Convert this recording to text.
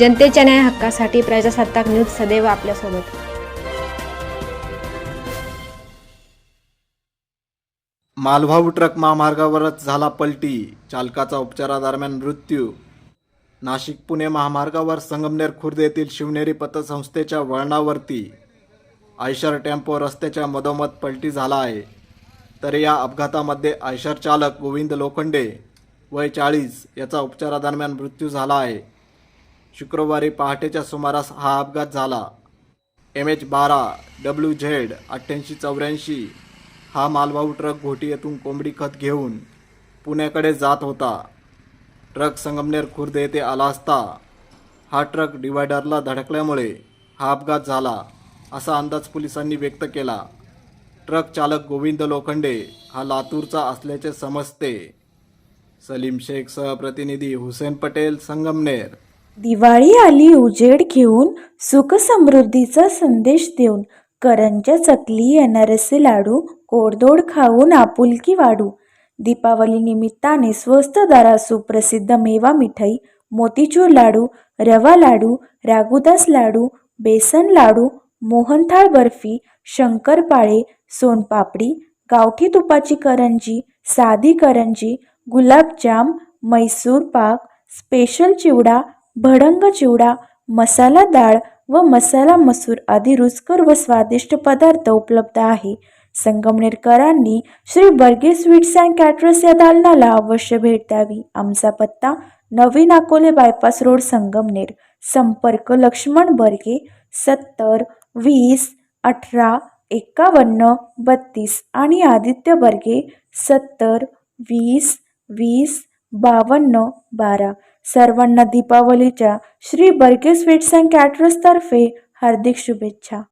जनतेच्या न्याय हक्कासाठी प्रजासत्ताक न्यूज सदैव आपल्यासोबत. मालवाहू ट्रक महामार्गावरच झाला पलटी. चालकाचा उपचारादरम्यान मृत्यू. नाशिक पुणे महामार्गावर संगमनेर खुर्द येथील शिवनेरी पतसंस्थेच्या वळणावरती. आयशर टेम्पो रस्त्याच्या मधोमध पलटी झाला आहे. तर या अपघातामध्ये आयशर चालक गोविंद लोखंडे वय चाळीस याचा उपचारादरम्यान मृत्यू झाला आहे. शुक्रवारी पहाटेच्या सुमारास हा अपघात झाला. एम एच बारा डब्ल्यू झेड अठ्ठ्याऐंशी चौऱ्याऐंशी हा मालवाहू ट्रक घोटी येथून कोंबडी खत घेऊन पुण्याकडे जात होता. ट्रक संगमनेर खुर्द येथे आला असता हा ट्रक डिवायडरला धडकल्यामुळे हा अपघात झाला असा अंदाज पोलिसांनी व्यक्त केला. ट्रक चालक गोविंद लोखंडे हा लातूरचा असल्याचे समजते. सलीम शेख सहप्रतिनिधी हुसेन पटेल संगमनेर. दिवाळी आली उजेड घेऊन सुखसमृद्धीचा संदेश देऊन करंज्या चकली अनारसे लाडू कोडदोड खाऊन आपुलकी वाढू. दीपावली निमित्ताने स्वस्त दारा सुप्रसिद्ध मेवा मिठाई मोतीचूर लाडू रवा लाडू रागुदास लाडू बेसन लाडू मोहनथाळ बर्फी शंकरपाळे सोनपापडी गावठी तुपाची करंजी साधी करंजी गुलाबजाम मैसूर पाक स्पेशल चिवडा भडंग चिवडा मसाला डाळ व मसाला मसूर आदी रुचकर व स्वादिष्ट पदार्थ उपलब्ध आहे. संगमनेरकरांनी Shri Barge sweets and caterers या दालनाला अवश्य भेट द्यावी. आमचा पत्ता नवीन अकोले बायपास रोड संगमनेर. संपर्क लक्ष्मण बर्गे सत्तर वीस अठरा एकावन्न बत्तीस आणि आदित्य बर्गे सत्तर वीस वीस बावन्न बारा. सर्वांना दीपावलीच्या श्री बर्गे स्वीट्स अँड कॅटरर्सतर्फे हार्दिक शुभेच्छा.